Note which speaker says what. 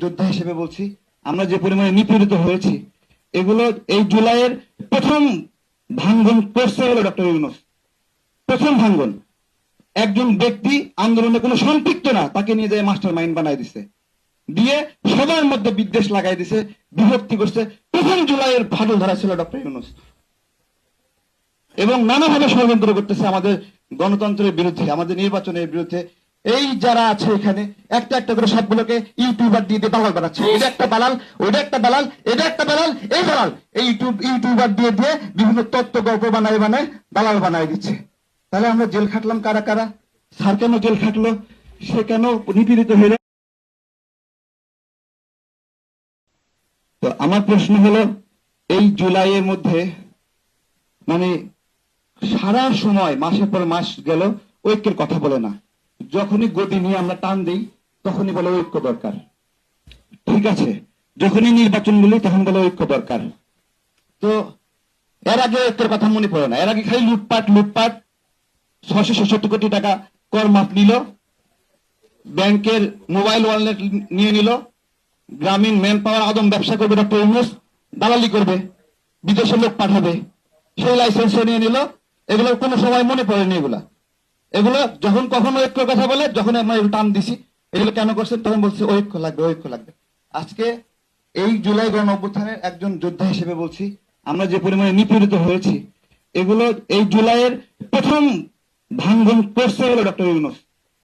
Speaker 1: যোদ্ধা হিসেবে বলছি, আমরা যে পরিমাণে নিপীড়িত হয়েছি, এগুলো এই জুলাইয়ের প্রথম ভাঙ্গন করছে হলো ডক্টর ইউনুস। প্রথম ভাঙ্গন। একজন ব্যক্তি আন্দোলনে কোনো সম্পৃক্ত না, তাকে নিয়ে যায় মাস্টার মাইন্ড বানাই দিছে। দিয়ে সবার মধ্যে বিদ্বেষ লাগাই দিছে, বিভক্তি করছে। প্রথম জুলাইয়ের ফাটল ধরা ছিল ডক্টর ইউনুস। এবং নানাভাবে ষড়যন্ত্র করতেছে আমাদের গণতন্ত্রের বিরুদ্ধে, আমাদের নির্বাচনের বিরুদ্ধে এই যারা আছে এখানে একটা একটা করে সবগুলোকে ইউটিউবার দিয়ে দিয়ে দালাল বানাচ্ছে। এটা একটা দালাল ওটা একটা দালাল এটা একটা দালাল এই দালাল এই ইউটিউব ইউটিউবার দিয়ে দিয়ে বিভিন্ন তত্ত্ব গল্প বানায় বানায় দালাল বানায় দিচ্ছে। তাহলে আমরা জেল খাটলাম কারা কারা? স্যার কেন জেল খাটলো? সে কেন নিপীড়িত হইল তো আমার প্রশ্ন হলো এই জুলাইয়ের মধ্যে মানে সারা সময় মাসের পর মাস গেল ঐক্যের কথা বলে না। যখনই গদি নিয়ে আমরা টান দিই, তখনই বলে ঐক্য দরকার। ঠিক আছে, যখনই নির্বাচন বলি তখন বলে ঐক্য দরকার। তো এর আগে ঐক্যের কথা মনে পড়ে না। এর আগে খালি লুটপাট লুটপাট, ছশো ছেষট্টি কোটি টাকা কর মাফ নিল, ব্যাংকের মোবাইল ওয়ালেট নিয়ে নিল, গ্রামীণ ম্যান পাওয়ার আদম ব্যবসা করবে, ডক্টর ইউনুস, দালালি করবে বিদেশে লোক পাঠাবে, সেই লাইসেন্স নিয়ে নিল। এগুলো কোনো সময় মনে পড়েনি এগুলা। এগুলো যখন কখনো ঐক্য কথা বলে, যখন আমরা টান দিছি, এগুলো কেন করছেন, তখন বলছে ঐক্য লাগবে ঐক্য লাগবে। আজকে এই জুলাই গণ অভ্যুত্থানের একজন যোদ্ধা হিসেবে বলছি, আমরা যে পরিমাণে নিপীড়িত হয়েছি, এগুলো এই জুলাইয়ের প্রথম ভাঙ্গন করছে ডক্টর ইউনুস।